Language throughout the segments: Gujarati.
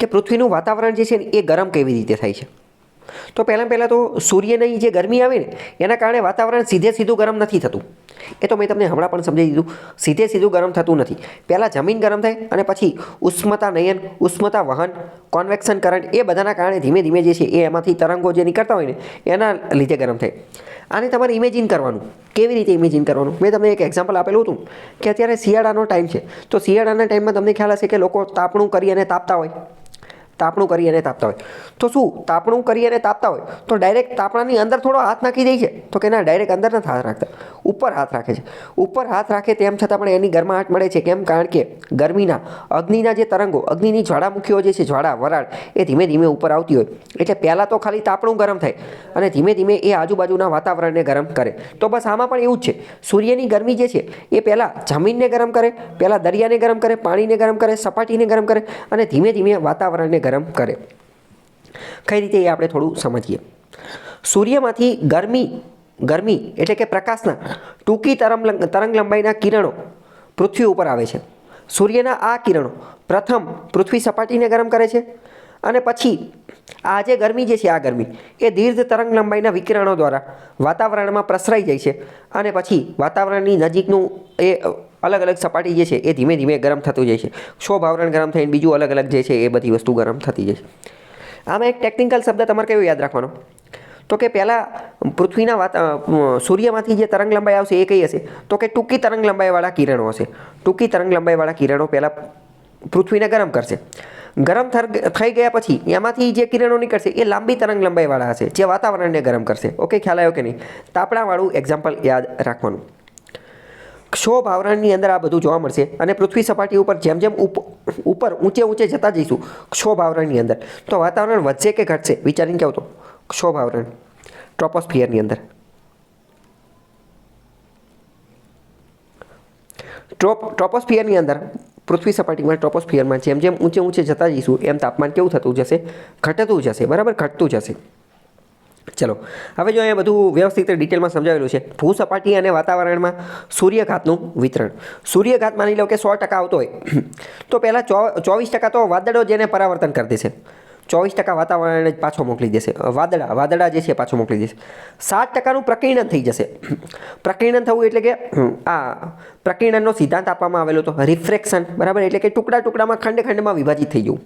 કે પૃથ્વીનું વાતાવરણ જે છે ને એ ગરમ કેવી રીતે થાય છે? તો પહેલાં પહેલાં તો સૂર્યની જે ગરમી આવે ને, એના કારણે વાતાવરણ સીધે સીધું ગરમ નથી થતું. એ તો મેં તમને હમણાં પણ સમજાવી દીધું. સીધે સીધું ગરમ થતું નથી. પહેલાં જમીન ગરમ થાય અને પછી ઉષ્મતા નયન, ઉષ્મતા વહન, કોન્વેક્શન કરંટ એ બધાના કારણે ધીમે ધીમે જે છે એ એમાંથી તરંગો જે નીકળતા હોય ને, એના લીધે ગરમ થાય. આને તમારે ઇમેજિન કરવાનું. કેવી રીતે ઇમેજિન કરવાનું? મેં તમને એક એક્ઝામ્પલ આપેલું હતું કે અત્યારે શિયાળાનો ટાઈમ છે. તો શિયાળાના ટાઈમમાં તમને ખ્યાલ હશે કે લોકો તાપણું કરી અને તાપતા હોય. તાપણું કરી અને તાપતા હોય. તો શું, તાપણું કરી અને તાપતા હોય? તો ડાયરેક્ટ તાપણાની અંદર થોડો હાથ નાખી દે છે. તો કે ના ડાયરેક્ટ અંદર નથી હાથ રાખતા. ઉપર હાથ રાખે છે. ઉપર હાથ રાખે તેમ છતાં પણ એની ગરમાહટ મળે છે. કેમ? કારણ કે ગરમીના, અગ્નિના જે તરંગો, અગ્નિની જ્વાળામુખીઓ જે છે, જ્વાળા, વરાળ, એ ધીમે ધીમે ઉપર આવતી હોય. એટલે પહેલાં તો ખાલી તાપણું ગરમ થાય અને ધીમે ધીમે એ આજુબાજુના વાતાવરણને ગરમ કરે. તો બસ આમાં પણ એવું જ છે. સૂર્યની ગરમી જે છે, એ પહેલાં જમીનને ગરમ કરે, પહેલાં દરિયાને ગરમ કરે, પાણીને ગરમ કરે, સપાટીને ગરમ કરે અને ધીમે ધીમે વાતાવરણને ગરમ કરે. કઈ રીતે એ આપણે થોડું સમજીએ? સૂર્યમાંથી ગરમી ગરમી એટલે કે પ્રકાશના ટૂંકી તરંગ તરંગ લંબાઈના કિરણો પૃથ્વી ઉપર આવે છે. સૂર્યના આ કિરણો પ્રથમ પૃથ્વી સપાટીને ગરમ કરે છે અને પછી આ જે ગરમી જે છે, આ ગરમી એ દીર્ઘ તરંગ લંબાઈના વિકિરણો દ્વારા વાતાવરણમાં પ્રસરાઈ જાય છે અને પછી વાતાવરણની નજીકનું એ અલગ અલગ સપાટી જે છે એ ધીમે ધીમે ગરમ થતું જાય છે. ક્ષોભ આવરણ ગરમ થઈને બીજું અલગ અલગ જે છે એ બધી વસ્તુ ગરમ થતી જાય છે. આમાં એક ટેકનિકલ શબ્દ તમારે કયો યાદ રાખવાનો? તો કે પહેલાં પૃથ્વીના વાત સૂર્યમાંથી જે તરંગ લંબાઈ આવશે એ કઈ હશે? તો કે ટૂંકી તરંગ લંબાઈવાળા કિરણો હશે. ટૂંકી તરંગ લંબાઈવાળા કિરણો પહેલાં પૃથ્વીને ગરમ કરશે. ગરમ થઈ ગયા પછી એમાંથી જે કિરણો નીકળશે એ લાંબી તરંગ લંબાઈવાળા હશે, જે વાતાવરણને ગરમ કરશે. ઓકે ખ્યાલ આવ્યો કે નહીં? તાપણાવાળું એક્ઝામ્પલ યાદ રાખવાનું. ક્ષોભ આવરણની અંદર આ બધું જોવા મળશે. અને પૃથ્વી સપાટી ઉપર જેમ જેમ ઉપ- ઉપર ઊંચે ઊંચે જતા જઈશું, ક્ષોભ આવરણની અંદર. તો વાતાવરણ વધશે કે ઘટશે? વિચારીને કહો તો. ક્ષોભ આવરણ. ટ્રોપોસ્ફિયરની અંદર. ટ્રોપ ટ્રોપોસ્ફિયરની અંદર, પૃથ્વી સપાટીમાં ટ્રોપોસ્ફિયરમાં જેમ જેમ ઊંચે ઊંચે જતા જઈશું, એમ તાપમાન કેવું થતું જશે? ઘટતું જશે. બરાબર? ઘટતું જશે. ચલો, હવે જો અહીંયા બધું વ્યવસ્થિત રીતે ડિટેલમાં સમજાવેલું છે. ભૂસપાટી અને વાતાવરણમાં સૂર્યઘાતનું વિતરણ. સૂર્યઘાત માની લો કે સો ટકા આવતો હોય. તો પહેલાં ચો, ચોવીસ ટકા તો વાદળો જેને પરાવર્તન કરી દેશે. ચોવીસ ટકા વાતાવરણને જ પાછો મોકલી દેશે. વાદળા વાદળા જે છે પાછો મોકલી દેશે. સાત ટકાનું પ્રકીર્ણન થઈ જશે. પ્રકીર્ણન થવું એટલે કે આ પ્રકીર્ણનનો સિદ્ધાંત આપવામાં આવેલો હતો રિફ્રેક્શન બરાબર? એટલે કે ટુકડા ટુકડામાં, ખંડ ખંડમાં વિભાજિત થઈ જવું.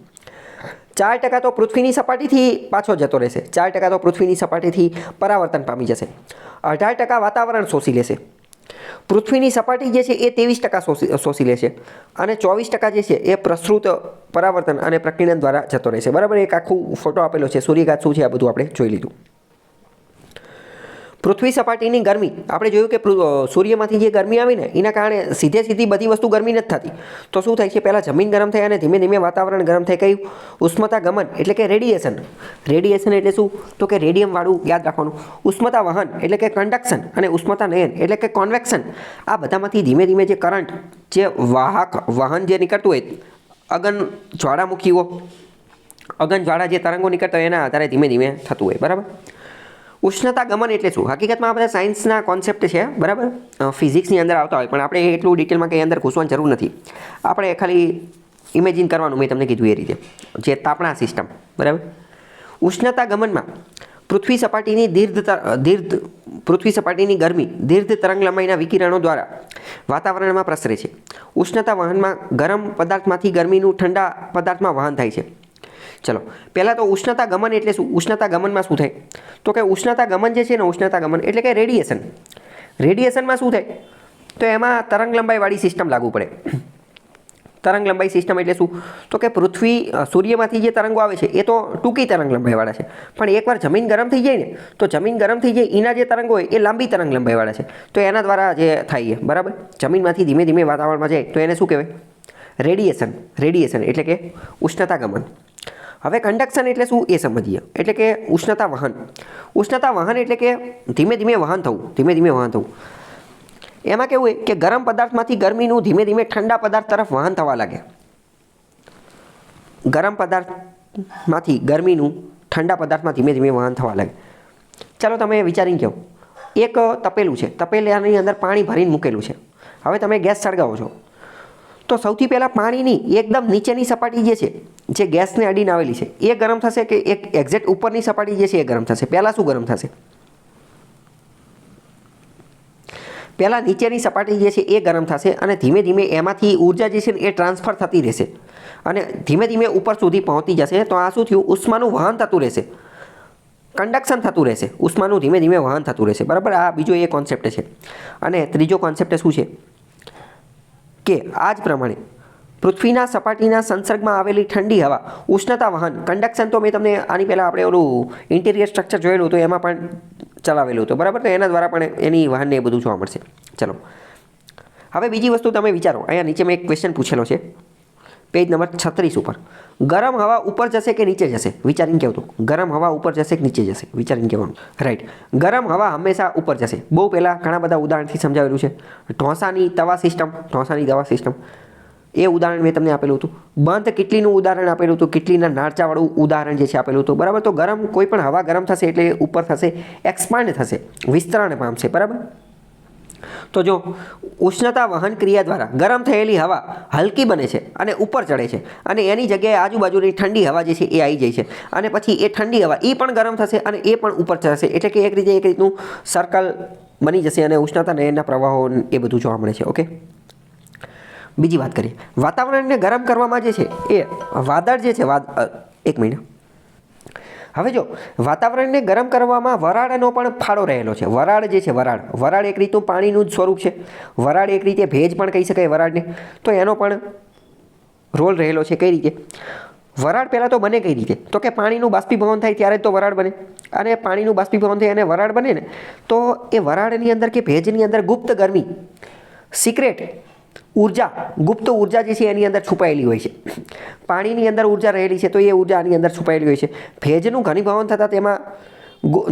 ચાર ટકા તો પૃથ્વીની સપાટીથી પાછો જતો રહેશે. ચાર ટકા તો પૃથ્વીની સપાટીથી પરાવર્તન પામી જશે. અઢાર ટકા વાતાવરણ શોષી લેશે. પૃથ્વીની સપાટી જે છે એ ત્રેવીસ ટકા શોષી શોષી લેશે અને ચોવીસ ટકા જે છે એ પ્રસૃત પરાવર્તન અને પ્રકીર્ણન દ્વારા જતો રહેશે. બરાબર? એક આખું ફોટો આપેલો છે. સૂર્યઘાત શું છે? આ બધું આપણે જોઈ લીધું. પૃથ્વી સપાટીની ગરમી. આપણે જોયું કે સૂર્યમાંથી જે ગરમી આવી ને, એના કારણે સીધે સીધી બધી વસ્તુ ગરમી નથી થતી. તો શું થાય છે? પહેલાં જમીન ગરમ થઈ અને ધીમે ધીમે વાતાવરણ ગરમ થઈ ગયું. ઉષ્મતા ગમન એટલે કે રેડિયેશન. રેડિયેશન એટલે શું? તો કે રેડિયમવાળું યાદ રાખવાનું. ઉષ્મતા વહન એટલે કે કન્ડક્શન અને ઉષ્મતા નયન એટલે કે કોન્વેક્શન આ બધામાંથી ધીમે ધીમે જે કરંટ જે વાહક વહન જે નીકળતું હોય, અગન જ્વાળામુખીઓ, અગન જ્વાળા જે તરંગો નીકળતા હોય એના આધારે ધીમે ધીમે થતું હોય. બરાબર? ઉષ્ણતા ગમન એટલે શું? હકીકતમાં આ બધા સાયન્સના કોન્સેપ્ટ છે, બરાબર? ફિઝિક્સની અંદર આવતા હોય, પણ આપણે એટલું ડિટેલમાં કંઈ અંદર ઘૂસવાની જરૂર નથી. આપણે ખાલી ઇમેજિન કરવાનું, મેં તમને કીધું એ રીતે, જે તાપણા સિસ્ટમ બરાબર? ઉષ્ણતા ગમનમાં પૃથ્વી સપાટીની દીર્ઘ દીર્ઘ, પૃથ્વી સપાટીની ગરમી, દીર્ઘ તરંગ લંબાઈના વિકિરણો દ્વારા વાતાવરણમાં પ્રસરે છે. ઉષ્ણતા વહનમાં ગરમ પદાર્થમાંથી ગરમીનું ઠંડા પદાર્થમાં વહન થાય છે. ચલો, પહેલાં તો ઉષ્ણતા ગમન એટલે શું? ઉષ્ણતા ગમનમાં શું થાય? તો કે ઉષ્ણતા ગમન જે છે ને, ઉષ્ણતા ગમન એટલે કે રેડિયેશન. રેડિયેશનમાં શું થાય? તો એમાં તરંગ લંબાઈવાળી સિસ્ટમ લાગુ પડે. તરંગ લંબાઈ સિસ્ટમ એટલે શું? તો કે પૃથ્વી સૂર્યમાંથી જે તરંગો આવે છે, એ તો ટૂંકી તરંગ લંબાઈવાળા છે. પણ એકવાર જમીન ગરમ થઈ જાય ને, તો જમીન ગરમ થઈ જાય, એના જે તરંગો હોય, એ લાંબી તરંગ લંબાઈવાળા છે. તો એના દ્વારા જે થાય છે બરાબર? જમીનમાંથી ધીમે ધીમે વાતાવરણમાં જાય, તો એને શું કહેવાય? રેડિયેશન રેડિયેશન એટલે કે ઉષ્ણતા ગમન. હવે કન્ડક્શન એટલે શું એ સમજીએ. એટલે કે ઉષ્ણતા વહન. ઉષ્ણતા વહન એટલે કે ધીમે ધીમે વહન થવું. ધીમે ધીમે વહન થવું. એમાં કેવું હોય કે ગરમ પદાર્થમાંથી ગરમીનું ધીમે ધીમે ઠંડા પદાર્થ તરફ વહન થવા લાગે. ગરમ પદાર્થમાંથી ગરમીનું ઠંડા પદાર્થમાં ધીમે ધીમે વહન થવા લાગે. ચાલો તમે વિચારીને કહો. એક તપેલું છે. તપેલાની અંદર પાણી ભરીને મૂકેલું છે. હવે તમે ગેસ સળગાવો છો. તો સૌથી પહેલાં પાણીની એકદમ નીચેની સપાટી જે છે, જે ગેસને અડીને આવેલી છે, એ ગરમ થશે કે એક એક્ઝેક્ટ ઉપરની સપાટી જે છે, એ ગરમ થશે? પહેલાં શું ગરમ થશે? પહેલાં નીચેની સપાટી જે છે, એ ગરમ થશે અને ધીમે ધીમે એમાંથી ઊર્જા જે છે એ ટ્રાન્સફર થતી રહેશે. અને ધીમે ધીમે ઉપર સુધી પહોંચી જશે તો આ શું થયું? ઉષ્માનું વહન થતું રહેશે. કન્ડક્શન થતું રહેશે. ઉષ્માનું ધીમે ધીમે વહન થતું રહેશે. બરાબર? આ બીજો એ કોન્સેપ્ટ છે. અને ત્રીજો કોન્સેપ્ટ શું છે? કે આ જ પ્રમાણે પૃથ્વીના સપાટીના સંસર્ગમાં આવેલી ઠંડી હવા, ઉષ્ણતા વહન કન્ડક્શન તો મેં તમને આની પહેલાં આપણે ઓલું ઇન્ટિરિયર સ્ટ્રક્ચર જોયેલું હતું, એમાં પણ ચલાવેલું હતું. બરાબર? તો એના દ્વારા પણ એની વાહનને એ બધું જોવા મળશે. ચલો. હવે બીજી વસ્તુ તમે વિચારો. અહીંયા નીચે મેં એક ક્વેશ્ચન પૂછેલો છે. પેજ નંબર છત્રીસ ઉપર. ગરમ હવા ઉપર જશે કે નીચે જશે? વિચારીને કહેવું ગરમ હવા ઉપર જશે કે નીચે જશે? વિચારીને કહેવાનું રાઈટ ગરમ હવા હંમેશા ઉપર જશે. બહુ પહેલાં ઘણા બધા ઉદાહરણથી સમજાવેલું છે. ઢોસાની તવા સિસ્ટમ ઢોસાની દવા સિસ્ટમ એ ઉદાહરણ મેં તમને આપેલું હતું. બંધ કેટલીનું ઉદાહરણ આપેલું હતું. કેટલીના નાળચાવાળું ઉદાહરણ જે છે આપેલું હતું. બરાબર? તો ગરમ કોઈ પણ હવા ગરમ થશે એટલે ઉપર થશે એક્સપાન્ડ થશે, વિસ્તરણ પામશે. બરાબર? તો જો ઉષ્ણતા વહન ક્રિયા દ્વારા ગરમ થયેલી હવા હલકી બને છે અને ઉપર ચડે છે અને એની જગ્યાએ આજુબાજુની ઠંડી હવા જે છે એ આવી જાય છે અને પછી એ ઠંડી હવા એ પણ ગરમ થશે અને એ પણ ઉપર ચડશે એટલે કે એક રીતે એક રીતનું સર્કલ બની જશે અને ઉષ્ણતા નયનના પ્રવાહો એ બધું જોવા મળે છે ઓકે બીજી વાત કરીએ. વાતાવરણને ગરમ કરવામાં જે છે એ વાદળ જે છે, વાદ એક મિનિટ. હવે જો, વાતાવરણને ગરમ કરવામાં વરાળનો પણ ફાળો રહેલો છે. વરાળ જે છે, વરાળ. વરાળ એક રીતનું પાણીનું જ સ્વરૂપ છે. વરાળ એક રીતે ભેજ પણ કહી શકાય વરાળને. તો એનો પણ રોલ રહેલો છે કઈ રીતે? વરાળ પહેલાં તો બને કઈ રીતે? તો કે પાણીનું બાષ્પીભવન થાય ત્યારે તો વરાળ બને. અને પાણીનું બાષ્પીભવન થાય અને વરાળ બને ને, તો એ વરાળની અંદર કે ભેજની અંદર ગુપ્ત ગરમી, સિક્રેટ ઊર્જા ગુપ્ત ઊર્જા જે છે એની અંદર છુપાયેલી હોય છે. પાણીની અંદર ઊર્જા રહેલી છે તો એ ઊર્જા આની અંદર છુપાયેલી હોય છે. ભેજનું ઘનીભવન થતાં તેમાં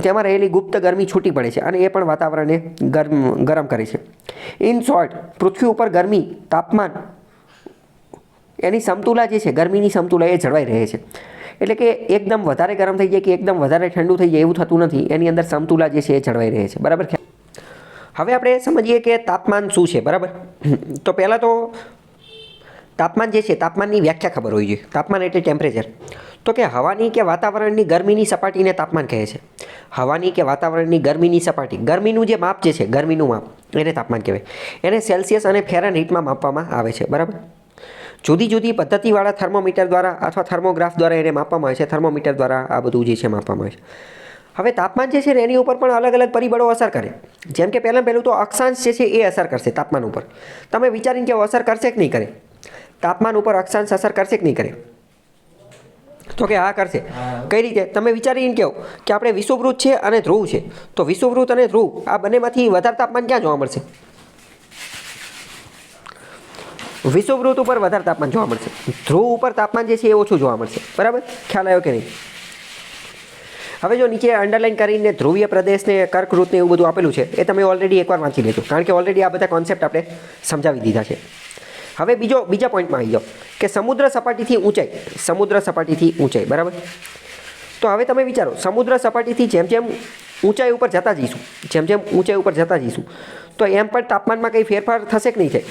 તેમાં રહેલી ગુપ્ત ગરમી છૂટી પડે છે અને એ પણ વાતાવરણને ગરમ ગરમ કરે છે. ઇન શોર્ટ, પૃથ્વી ઉપર ગરમી, તાપમાન, એની સમતુલા જે છે, ગરમીની સમતુલા એ જળવાઈ રહે છે. એટલે કે એકદમ વધારે ગરમ થઈ જાય કે એકદમ વધારે ઠંડુ થઈ જાય એવું થતું નથી, એની અંદર સમતુલા જે છે એ જળવાઈ રહે છે. બરાબર? હવે આપણે સમજીએ કે તાપમાન શું છે, બરાબર? તો પહેલાં તો તાપમાન જે છે, તાપમાનની વ્યાખ્યા ખબર હોવી જોઈએ. તાપમાન એટલે ટેમ્પરેચર તો કે હવાની કે વાતાવરણની ગરમીની સપાટીને તાપમાન કહે છે. હવાની કે વાતાવરણની ગરમીની સપાટી. ગરમીનું જે માપ જે છે, ગરમીનું માપ, એને તાપમાન કહેવાય. એને સેલ્સિયસ અને ફેરન હીટમાં માપવામાં આવે છે, બરાબર? જુદી જુદી પદ્ધતિવાળા થર્મોમીટર દ્વારા અથવા થર્મોગ્રાફ દ્વારા એને માપવામાં આવે છે. થર્મોમીટર દ્વારા આ બધું જે છે માપવામાં આવે છે. હવે તાપમાન જે છે ને એની ઉપર પણ અલગ અલગ પરિબળો અસર કરે. જેમ કે પહેલાં પહેલું તો અક્ષાંશ જે છે એ અસર કરશે તાપમાન ઉપર. તમે વિચારીને કે અસર કરશે કે નહીં કરે? તાપમાન ઉપર અક્ષાંશ અસર કરશે કે નહીં કરે? તો કે હા કરશે. કઈ રીતે? તમે વિચારીને કહો કે આપણે વિષુવવૃત્ત છે અને ધ્રુવ છે. તો વિષુવવૃત્ત અને ધ્રુવ આ બંનેમાંથી વધારે તાપમાન ક્યાં જોવા મળશે? વિષુવવૃત્ત ઉપર વધારે તાપમાન જોવા મળશે. ધ્રુવ ઉપર તાપમાન જે છે એ ઓછું જોવા મળશે. બરાબર? ખ્યાલ આવ્યો કે નહીં? હવે જો નીચે અંડરલાઈન કરીને ધ્રુવીય પ્રદેશને કર્કવૃતને એવું બધું આપેલું છે, એ તમે ઓલરેડી એકવાર વાંચી લેજો. કારણ કે ઓલરેડી આ બધા કોન્સેપ્ટ આપણે સમજાવી દીધા છે. હવે બીજો, બીજા પોઈન્ટમાં આવી જાઓ. કે સમુદ્ર સપાટીથી ઊંચાઈ. સમુદ્ર સપાટીથી ઊંચાઈ, બરાબર? તો હવે તમે વિચારો, સમુદ્ર સપાટીથી જેમ જેમ ઊંચાઈ ઉપર જતા જઈશું, જેમ જેમ ઊંચાઈ ઉપર જતા જઈશું, તો એમ પણ તાપમાનમાં કંઈ ફેરફાર થશે કે નહીં થાય?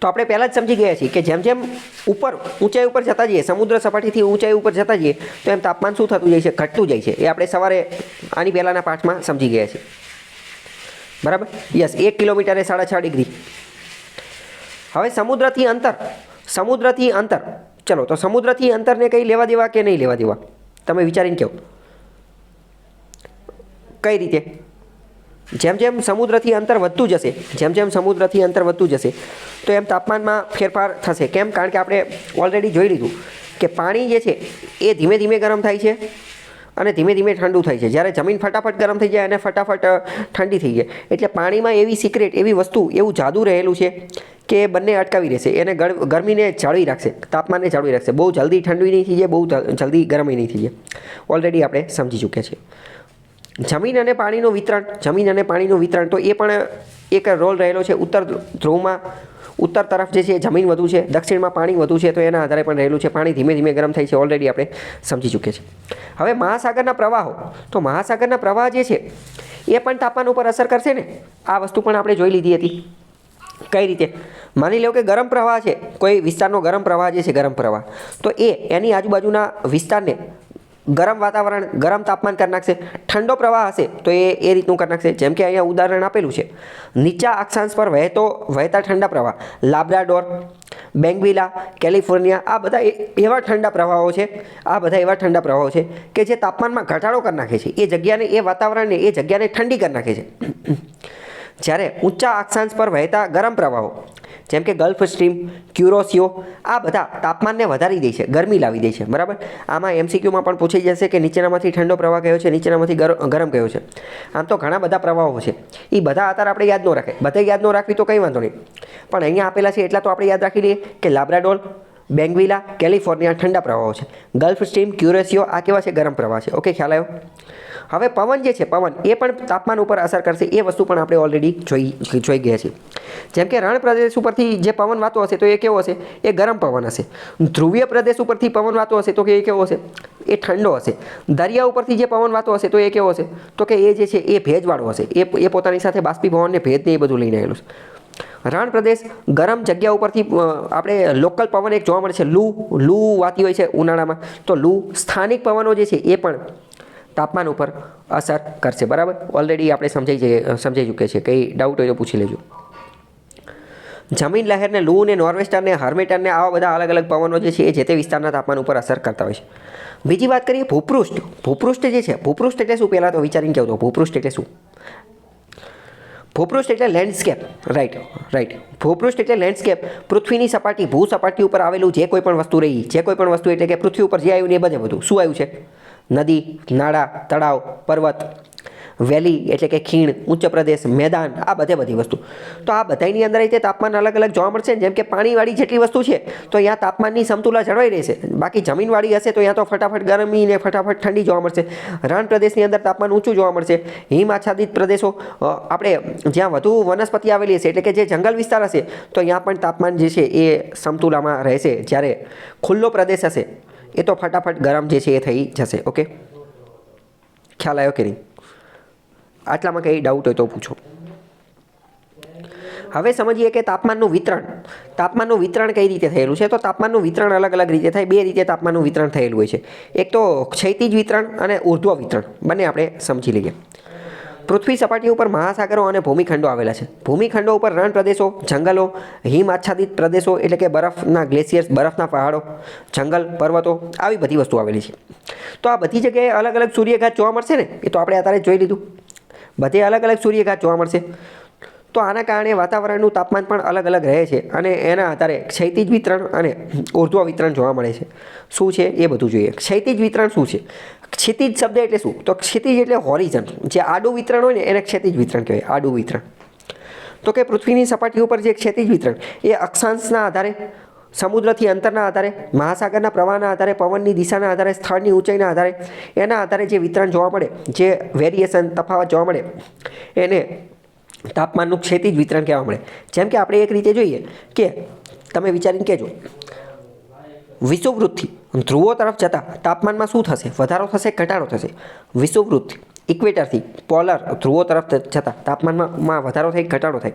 તો આપણે પહેલાં જ સમજી ગયા છીએ કે જેમ જેમ ઉપર ઊંચાઈ ઉપર જતા જઈએ, સમુદ્ર સપાટીથી ઊંચાઈ ઉપર જતા જઈએ, તો એમ તાપમાન શું થતું જાય છે? ઘટતું જાય છે. એ આપણે સવારે આની પહેલાંના પાઠમાં સમજી ગયા છીએ. બરાબર? યસ એક કિલોમીટરે સાડા છ ડિગ્રી. હવે સમુદ્રથી અંતર સમુદ્રથી અંતર. ચલો, તો સમુદ્રથી અંતરને કંઈ લેવા દેવા કે નહીં લેવા દેવા? તમે વિચારીને કહો. કઈ રીતે? જેમ જેમ સમુદ્રથી અંતર વધતું જશે, જેમ જેમ સમુદ્રથી અંતર વધતું જશે, તો એમ તાપમાનમાં ફેરફાર થશે. કેમ? કારણ કે આપણે ઓલરેડી જોઈ લીધું કે પાણી જે છે, એ ધીમે ધીમે ગરમ થાય છે અને ધીમે ધીમે ઠંડુ થાય છે. જ્યારે જમીન ફટાફટ ગરમ થઈ જાય અને ફટાફટ ઠંડી થઈ જાય. એટલે પાણીમાં એવી સિક્રેટ એવી વસ્તુ, એવું જાદુ રહેલું છે કે બંને અટકાવી રહેશે એને ગર- ગરમીને જાળવી રાખશે, તાપમાનને જાળવી રાખશે. બહુ જલ્દી ઠંડી નહીં થઈ જાય, બહુ જલ્દી ગરમી નહીં થઈ જાય. ઓલરેડી આપણે સમજી ચૂક્યા છીએ. જમીન અને પાણીનું વિતરણ, જમીન અને પાણીનું વિતરણ, તો એ પણ એક રોલ રહેલો છે. ઉત્તર ધ્રુવમાં ઉત્તર તરફ જે છે જમીન વધુ છે, દક્ષિણમાં પાણી વધુ છે, તો એના આધારે પણ રહેલું છે. પાણી ધીમે ધીમે ગરમ થાય છે ઓલરેડી આપણે સમજી ચૂક્યા છીએ. હવે મહાસાગરના પ્રવાહો, તો મહાસાગરના પ્રવાહ જે છે, એ પણ તાપમાન ઉપર અસર કરશે ને? આ વસ્તુ પણ આપણે જોઈ લીધી હતી. કઈ રીતે? માની લો કે ગરમ પ્રવાહ છે, કોઈ વિસ્તારનો ગરમ પ્રવાહ જે છે, ગરમ પ્રવાહ, તો એ એની આજુબાજુના વિસ્તારને ગરમ વાતાવરણ, ગરમ તાપમાન કરી નાખશે, ઠંડો પ્રવાહ હશે, તો એ એ રીતનું કરી નાખશે. જેમ કે અહીંયા ઉદાહરણ આપેલું છે. નીચા અક્ષાંશ પર વહેતો, વહેતા ઠંડા પ્રવાહ, લાબ્રાડોર, બેંગવિલા, કેલિફોર્નિયા, આ બધા એવા ઠંડા પ્રવાહો છે, આ બધા એવા ઠંડા પ્રવાહો છે કે જે તાપમાનમાં ઘટાડો કરી નાખે છે. એ જગ્યાને, એ વાતાવરણને, એ જગ્યાને ઠંડી કરી નાખે છે. જ્યારે ઊંચા અક્ષાંશ પર વહેતા ગરમ પ્રવાહો, જેમ કે ગલ્ફ સ્ટ્રીમ, ક્યુરોસિયો, આ બધા તાપમાનને વધારી દે છે, ગરમી લાવી દે છે, બરાબર? આમાં એમસીક્યુમાં પણ પૂછી જશે કે નીચેનામાંથી ઠંડો પ્રવાહ કયો છે, નીચેનામાંથી ગરમ કયો છે. આમ તો ઘણા બધા પ્રવાહો છે. એ બધા અત્યારે આપણે યાદ ન રાખે. બધા યાદ ન રાખવી તો કંઈ વાંધો નહીં. પણ અહીંયા આપેલા છે એટલા તો આપણે યાદ રાખી લઈએ કે લાબ્રાડોલ, બેંગવિલા, કેલિફોર્નિયા ઠંડા પ્રવાહો છે. ગલ્ફ સ્ટ્રીમ, ક્યુરેસિયો, આ કેવા છે? ગરમ પ્રવાહ છે. ઓકે, ખ્યાલ આવ્યો? હવે પવન જે છે, પવન, એ પણ તાપમાન ઉપર અસર કરશે, એ વસ્તુ પણ આપણે ઓલરેડી જોઈ જોઈ ગયા છીએ. જેમ કે રણ પ્રદેશ ઉપરથી જે પવન વાતો હશે, તો એ કેવો હશે? એ ગરમ પવન હશે. ધ્રુવીય પ્રદેશ ઉપરથી પવન વાતો હશે, તો કે એ કેવો હશે? એ ઠંડો હશે. દરિયા ઉપરથી જે પવન વાતો હશે, તો એ કેવો હશે? તો કે એ જે છે, એ ભેજવાળો હશે. એ એ પોતાની સાથે બાષ્પીભવનને ભેજને એ બધું લઈને આવેલું છે. રણ પ્રદેશ ગરમ જગ્યા ઉપરથી આપણે લોકલ પવન એક જોવા મળે છે, લૂ લૂ વાતી હોય છે ઉનાળામાં. તો લૂ સ્થાનિક પવનો જે છે, એ પણ તાપમાન ઉપર અસર કરશે. બરાબર? ઓલરેડી આપણે સમજાઈ સમજાઈ ચૂક્યા છીએ. કંઈ ડાઉટ હોય તો પૂછી લેજો. જમીન લહેરને લૂ ને નોર્વેસ્ટરને, હર્મેટરને આવા બધા અલગ અલગ પવનો જે છે એ જે તે વિસ્તારના તાપમાન ઉપર અસર કરતા હોય છે. બીજી વાત કરીએ, ભૂપૃષ્ઠ. ભૂપૃષ્ઠ જે છે, ભૂપૃષ્ઠ એટલે શું? પહેલાં તો વિચારીને કહેવું તો ભૂપૃષ્ઠ એટલે શું? ભૂપૃષ્ઠ એટલે લેન્ડસ્કેપ રાઈટ રાઈટ ભૂપૃષ્ઠ એટલે લેન્ડસ્કેપ પૃથ્વીની સપાટી, ભૂ સપાટી ઉપર આવેલું જે કોઈ પણ વસ્તુ રહી, જે કોઈ પણ વસ્તુ એટલે કે પૃથ્વી ઉપર જે આવ્યું ને એ બધે બધું. શું આવ્યું છે? નદી, નાળા, તળાવ, પર્વત, વેલી એટલે કે ખીણ, ઉચ્ચ પ્રદેશ, મેદાન, આ બધે બધી વસ્તુ. તો આ બધાની અંદર રીતે તાપમાન અલગ અલગ જોવા મળશે જેમ કે પાણીવાળી જેટલી વસ્તુ છે, તો અહીંયા તાપમાનની સમતુલા જળવાઈ રહેશે. બાકી જમીનવાળી હશે, તો અહીંયા તો ફટાફટ ગરમી ને ફટાફટ ઠંડી જોવા મળશે. રણ પ્રદેશની અંદર તાપમાન ઊંચું જોવા મળશે. હિમ આચ્છાદિત પ્રદેશો આપણે જ્યાં વધુ વનસ્પતિ આવેલી હશે, એટલે કે જે જંગલ વિસ્તાર હશે, તો અહીંયા પણ તાપમાન જે છે એ સમતુલામાં રહેશે. જ્યારે ખુલ્લો પ્રદેશ હશે એ તો ફટાફટ ગરમ જે છે એ થઈ જશે, ઓકે? ખ્યાલ આવ્યો કે નહીં? આટલામાં કંઈ ડાઉટ હોય તો પૂછો. હવે સમજીએ કે તાપમાનનું વિતરણ. તાપમાનનું વિતરણ કઈ રીતે થયેલું છે? તો તાપમાનનું વિતરણ અલગ અલગ રીતે થાય. બે રીતે તાપમાનનું વિતરણ થયેલું હોય છે. એક તો ક્ષૈતિજ વિતરણ અને ઉર્ધ્વ વિતરણ. બંને આપણે સમજી લઈએ. પૃથ્વી સપાટી ઉપર મહાસાગરો અને ભૂમિખંડો આવેલા છે. ભૂમિખંડો ઉપર રણ પ્રદેશો જંગલો હિમ આચ્છાદિત પ્રદેશો એટલે કે બરફના ગ્લેશિયર્સ, બરફના પહાડો, જંગલ, પર્વતો, આવી બધી વસ્તુ આવેલી છે. તો આ બધી જગ્યાએ અલગ અલગ સૂર્યઘાત જોવા મળશે ને? એ તો આપણે અત્યારે જોઈ લીધું. બધે અલગ અલગ સૂર્યઘાત જોવા મળશે. તો આના કારણે વાતાવરણનું તાપમાન પણ અલગ અલગ રહે છે અને એના આધારે ક્ષૈતિજ વિતરણ અને ઉર્ધ્વ વિતરણ જોવા મળે છે. શું છે? એ બધું જોઈએ. ક્ષૈતિજ વિતરણ શું છે? ક્ષિતિજ શબ્દ એટલે શું? તો ક્ષિતિજ એટલે હોરિઝન જે આડું વિતરણ હોય ને, એને ક્ષિતિજ વિતરણ કહેવાય, આડું વિતરણ. તો કે પૃથ્વીની સપાટી ઉપર જે ક્ષિતિજ વિતરણ, એ અક્ષાંશના આધારે, સમુદ્રથી અંતરના આધારે, મહાસાગરના પ્રવાહના આધારે, પવનની દિશાના આધારે, સ્થળની ઊંચાઈના આધારે, એના આધારે જે વિતરણ જોવા મળે, જે વેરિએશન તફાવત જોવા મળે, એને તાપમાનનું ક્ષિતિજ વિતરણ કહેવા મળે. જેમ કે આપણે એક રીતે જોઈએ કે, તમે વિચારીને કહેજો વિષુવવૃત્તથી ધ્રુવો તરફ જતાં તાપમાનમાં શું થશે? વધારો થશે, ઘટાડો થશે? વિષુવવૃત્ત ઇક્વેટરથી પોલર ધ્રુવો તરફ જતાં તાપમાનમાં વધારો થાય ઘટાડો થાય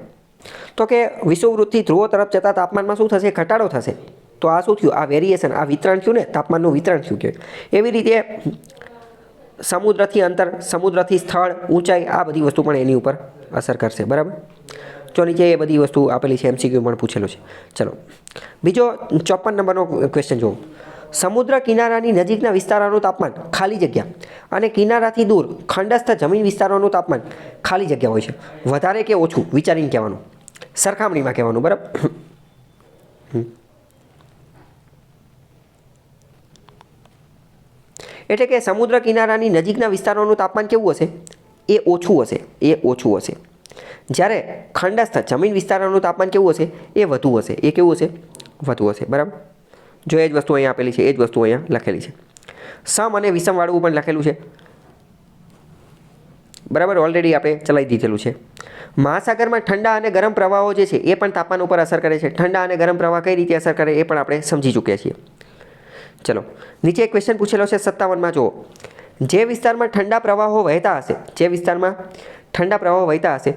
તો કે વિષુવવૃત્તથી ધ્રુવો તરફ જતાં તાપમાનમાં શું થશે? ઘટાડો થશે. તો આ શું થયું? આ વેરિએશન આ વિતરણ થયું ને, તાપમાનનું વિતરણ થયું કે. એવી રીતે સમુદ્રથી અંતર, સમુદ્રથી સ્થળ, ઊંચાઈ, આ બધી વસ્તુ પણ એની ઉપર અસર કરશે. બરાબર? જો નીચે એ બધી વસ્તુ આપેલી છે એમસીક્યુ પણ પૂછેલો છે. ચલો. બીજો ચોપન નંબરનો ક્વેશ્ચન જુઓ સમુદ્ર કિનારાની નજીકના વિસ્તારોનું તાપમાન ખાલી જગ્યા અને કિનારાથી દૂર ખંડસ્થ જમીન વિસ્તારોનું તાપમાન ખાલી જગ્યા હોય છે. વધારે કે ઓછું? વિચારીને કહેવાનું. સરખામણીમાં કહેવાનું, બરાબર? એટલે કે સમુદ્ર કિનારાની નજીકના વિસ્તારોનું તાપમાન કેવું હશે? એ ઓછું હશે, એ ઓછું હશે. જ્યારે ખંડસ્થ જમીન વિસ્તારોનું તાપમાન કેવું હશે? એ વધુ હશે. એ કેવું હશે? વધુ હશે, બરાબર? જો એ જ વસ્તુ અહીંયા આપેલી છે, એ જ વસ્તુ અહીંયા લખેલી છે. સમ અને વિષમવાળું પણ લખેલું છે. બરાબર ઓલરેડી આપણે ચલાવી દીધેલું છે. મહાસાગરમાં ઠંડા અને ગરમ પ્રવાહો જે છે, એ પણ તાપમાન ઉપર અસર કરે છે. ઠંડા અને ગરમ પ્રવાહ કઈ રીતે અસર કરે એ પણ આપણે સમજી ચૂક્યા છીએ. ચલો, નીચે એક ક્વેશ્ચન પૂછેલો છે સત્તાવનમાં, જુઓ. જે વિસ્તારમાં ઠંડા પ્રવાહો વહેતા હશે, જે વિસ્તારમાં ઠંડા પ્રવાહો વહેતા હશે,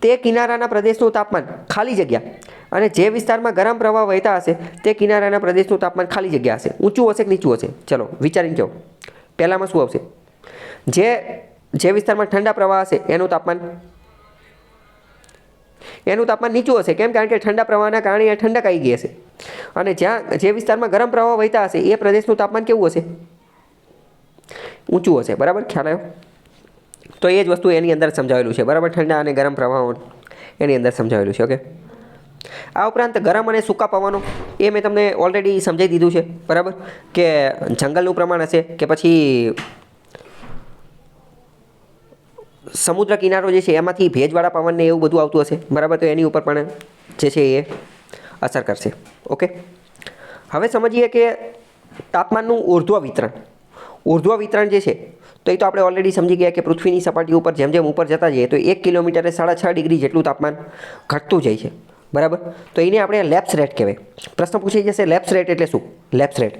તે કિનારાના પ્રદેશનું તાપમાન ખાલી જગ્યા અને જે વિસ્તારમાં ગરમ પ્રવાહ વહેતા હશે, તે કિનારાના પ્રદેશનું તાપમાન ખાલી જગ્યા હશે. ઊંચું હશે કે નીચું હશે? ચલો, વિચારીને કહો. પહેલાંમાં શું આવશે? જે જે વિસ્તારમાં ઠંડા પ્રવાહ હશે, એનું તાપમાન? એનું તાપમાન નીચું હશે. કેમ? કારણ કે ઠંડા પ્રવાહના કારણે અહીંયા ઠંડક આવી ગઈ હશે. અને જ્યાં, જે વિસ્તારમાં ગરમ પ્રવાહ વહેતા હશે, એ પ્રદેશનું તાપમાન કેવું હશે? ઊંચું હશે. બરાબર? ખ્યાલ આવ્યો? તો એ જ વસ્તુ એની અંદર સમજાવેલું છે. બરાબર? ઠંડા અને ગરમ પ્રવાહો એની અંદર સમજાવેલું છે. ઓકે? આ ઉપરાંત ગરમ અને સૂકા પવનો, એ મેં તમને ઓલરેડી સમજાવી દીધું છે, બરાબર? કે જંગલનું પ્રમાણ હશે, કે પછી સમુદ્ર કિનારો જે છે, એમાંથી ભેજવાળા પવનને એવું બધું આવતું હશે, બરાબર? તો એની ઉપર પણ જે છે, એ અસર કરશે, ઓકે? હવે સમજીએ કે તાપમાનનું ઉર્ધ્વ વિતરણ ઉર્ધ્વ વિતરણ જે છે, તો એ તો આપણે ઓલરેડી સમજી ગયા કે પૃથ્વીની સપાટી ઉપર જેમ જેમ ઉપર જતા જઈએ, તો એક કિલોમીટરે સાડા છ ડિગ્રી જેટલું તાપમાન ઘટતું જાય છે. બરાબર? તો એને આપણે લેપ્સ રેટ કહેવાય. પ્રશ્ન પૂછાઈ જશે લેપ્સ રેટ એટલે શું? Lapse rate.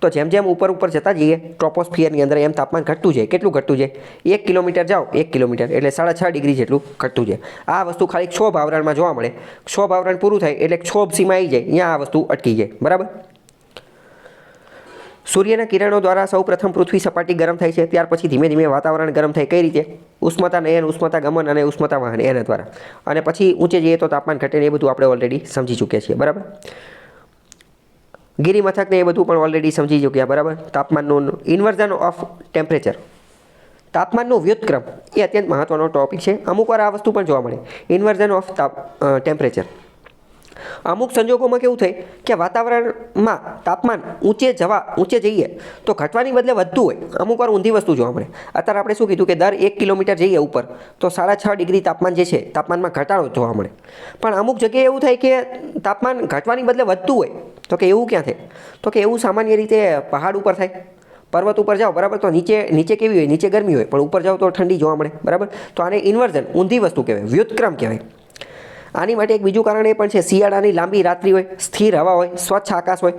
તો જેમ જેમ ઉપર ઉપર જતા જઈએ ટ્રોપોસ્ફિયરની અંદર એમ તાપમાન ઘટતું જાય. કેટલું ઘટતું જાય? એક કિલોમીટર જાઓ, એક કિલોમીટર. એટલે સાડા છ ડિગ્રી જેટલું ઘટતું જાય. આ વસ્તુ ખાલી ક્ષોભ આવરણમાં જોવા મળે. ક્ષોભ આવરણ પૂરું થાય એટલે ક્ષોભ સીમા આવી જાય. અહીંયા આ વસ્તુ અટકી જાય. બરાબર? સૂર્યના કિરણો દ્વારા સૌ પ્રથમ પૃથ્વી સપાટી ગરમ થાય છે. ત્યાર પછી ધીમે ધીમે વાતાવરણ ગરમ થાય. કઈ રીતે? ઉષ્મતા નયન ઉષ્મતા ગમન અને ઉષ્મતા વહન, એના દ્વારા. અને પછી ઊંચે જઈએ તો તાપમાન ઘટે એ બધું આપણે ઓલરેડી સમજી ચૂક્યા છીએ. બરાબર? ગિરિમથકને એ બધું પણ ઓલરેડી સમજી ચૂક્યા. બરાબર? તાપમાનનું ઇન્વર્ઝન ઓફ ટેમ્પરેચર તાપમાનનો વ્યુત્ક્રમ એ અત્યંત મહત્ત્વનો ટોપિક છે. અમુકવાર આ વસ્તુ પણ જોવા મળે. ઇન્વર્ઝન ઓફ તાપ ટેમ્પરેચર અમુક સંજોગોમાં કેવું થાય કે વાતાવરણમાં તાપમાન ઊંચે જવા, ઊંચે જઈએ તો ઘટવાની બદલે વધતું હોય. અમુક વાર ઊંધી વસ્તુ જોવા મળે. અત્યારે આપણે શું કીધું કે દર એક કિલોમીટર જઈએ ઉપર, તો સાડા છ ડિગ્રી તાપમાન જે છે, તાપમાનમાં ઘટાડો જોવા મળે. પણ અમુક જગ્યાએ એવું થાય કે તાપમાન ઘટવાની બદલે વધતું હોય, તો કે એવું ક્યાં થાય? તો કે એવું સામાન્ય રીતે પહાડ ઉપર થાય. પર્વત ઉપર જાઓ, બરાબર? તો નીચે નીચે કેવી હોય? નીચે ગરમી હોય, પણ ઉપર જાઓ તો ઠંડી જોવા મળે, બરાબર? તો આને ઇન્વર્ઝન ઊંધી વસ્તુ કહેવાય, વ્યુત્ક્રમ કહેવાય. આની માટે એક બીજું કારણ એ પણ છે, શિયાળાની લાંબી રાત્રિ હોય, સ્થિર હવા હોય, સ્વચ્છ આકાશ હોય,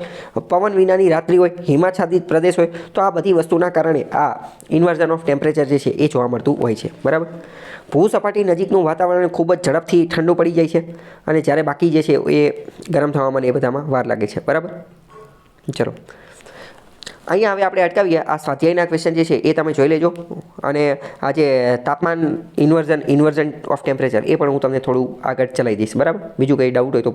પવન વિનાની રાત્રિ હોય, હિમાચ્છાદિત પ્રદેશ હોય, તો આ બધી વસ્તુના કારણે આ ઇન્વર્ઝન ઓફ ટેમ્પરેચર જે છે એ જોવા મળતું હોય છે. બરાબર? ભૂસપાટી નજીકનું વાતાવરણ ખૂબ જ ઝડપથી ઠંડુ પડી જાય છે અને જ્યારે બાકી જે છે એ ગરમ થવામાં એ બધામાં વાર લાગે છે. બરાબર? ચલો. અહીંયા હવે આપણે અટકાવીએ. આ સ્વાધ્યાયના ક્વેશ્ચન જે છે એ તમે જોઈ લેજો. અને આ જે તાપમાન ઇન્વર્ઝન ઇન્વર્ઝન ઓફ ટેમ્પરેચર એ પણ હું તમને થોડું આગળ ચલાવી દઈશ. બરાબર? બીજું કંઈ ડાઉટ હોય તો